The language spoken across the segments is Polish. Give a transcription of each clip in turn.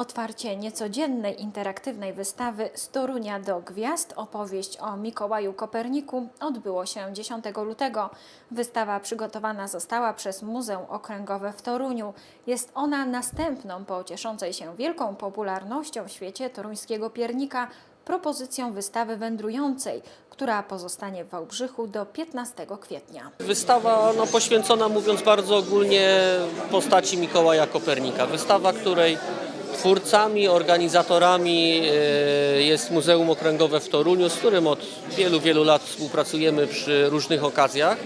Otwarcie niecodziennej interaktywnej wystawy Z Torunia do Gwiazd opowieść o Mikołaju Koperniku odbyło się 10 lutego. Wystawa przygotowana została przez Muzeum Okręgowe w Toruniu. Jest ona następną po cieszącej się wielką popularnością w świecie toruńskiego piernika propozycją wystawy wędrującej, która pozostanie w Wałbrzychu do 15 kwietnia. Wystawa no, poświęcona, mówiąc bardzo ogólnie, postaci Mikołaja Kopernika. Wystawa, której twórcami, organizatorami e, jest Muzeum Okręgowe w Toruniu, z którym od wielu, wielu lat współpracujemy przy różnych okazjach.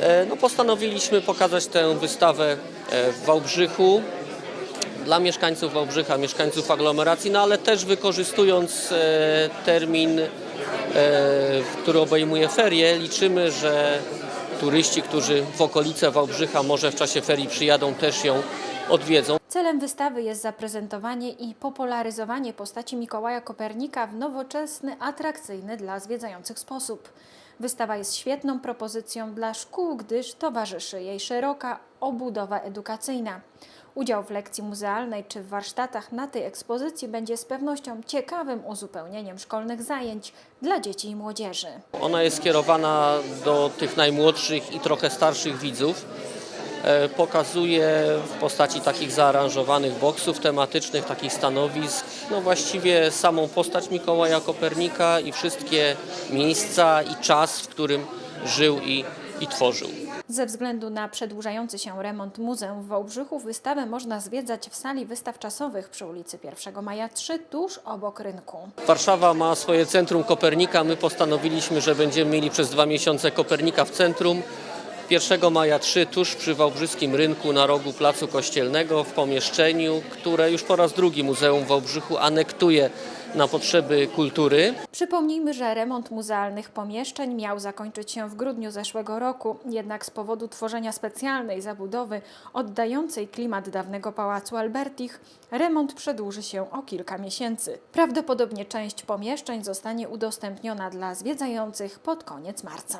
E, No, postanowiliśmy pokazać tę wystawę e, w Wałbrzychu dla mieszkańców Wałbrzycha, mieszkańców aglomeracji, no ale też wykorzystując termin, który obejmuje ferie, liczymy, że turyści, którzy w okolice Wałbrzycha może w czasie ferii przyjadą, też ją odwiedzą. Celem wystawy jest zaprezentowanie i popularyzowanie postaci Mikołaja Kopernika w nowoczesny, atrakcyjny dla zwiedzających sposób. Wystawa jest świetną propozycją dla szkół, gdyż towarzyszy jej szeroka obudowa edukacyjna. Udział w lekcji muzealnej czy w warsztatach na tej ekspozycji będzie z pewnością ciekawym uzupełnieniem szkolnych zajęć dla dzieci i młodzieży. Ona jest skierowana do tych najmłodszych i trochę starszych widzów. E, Pokazuje w postaci takich zaaranżowanych boksów tematycznych, takich stanowisk, no właściwie samą postać Mikołaja Kopernika i wszystkie miejsca i czas, w którym żył i, i tworzył. Ze względu na przedłużający się remont muzeum w Wałbrzychu wystawę można zwiedzać w sali wystaw czasowych przy ulicy 1 Maja 3 tuż obok rynku. Warszawa ma swoje centrum Kopernika. My postanowiliśmy, że będziemy mieli przez dwa miesiące Kopernika w centrum. 1 maja 3 tuż przy Wałbrzyskim Rynku na rogu Placu Kościelnego w pomieszczeniu, które już po raz drugi Muzeum Wałbrzychu anektuje na potrzeby kultury. Przypomnijmy, że remont muzealnych pomieszczeń miał zakończyć się w grudniu zeszłego roku, jednak z powodu tworzenia specjalnej zabudowy oddającej klimat dawnego pałacu Albertich, remont przedłuży się o kilka miesięcy. Prawdopodobnie część pomieszczeń zostanie udostępniona dla zwiedzających pod koniec marca.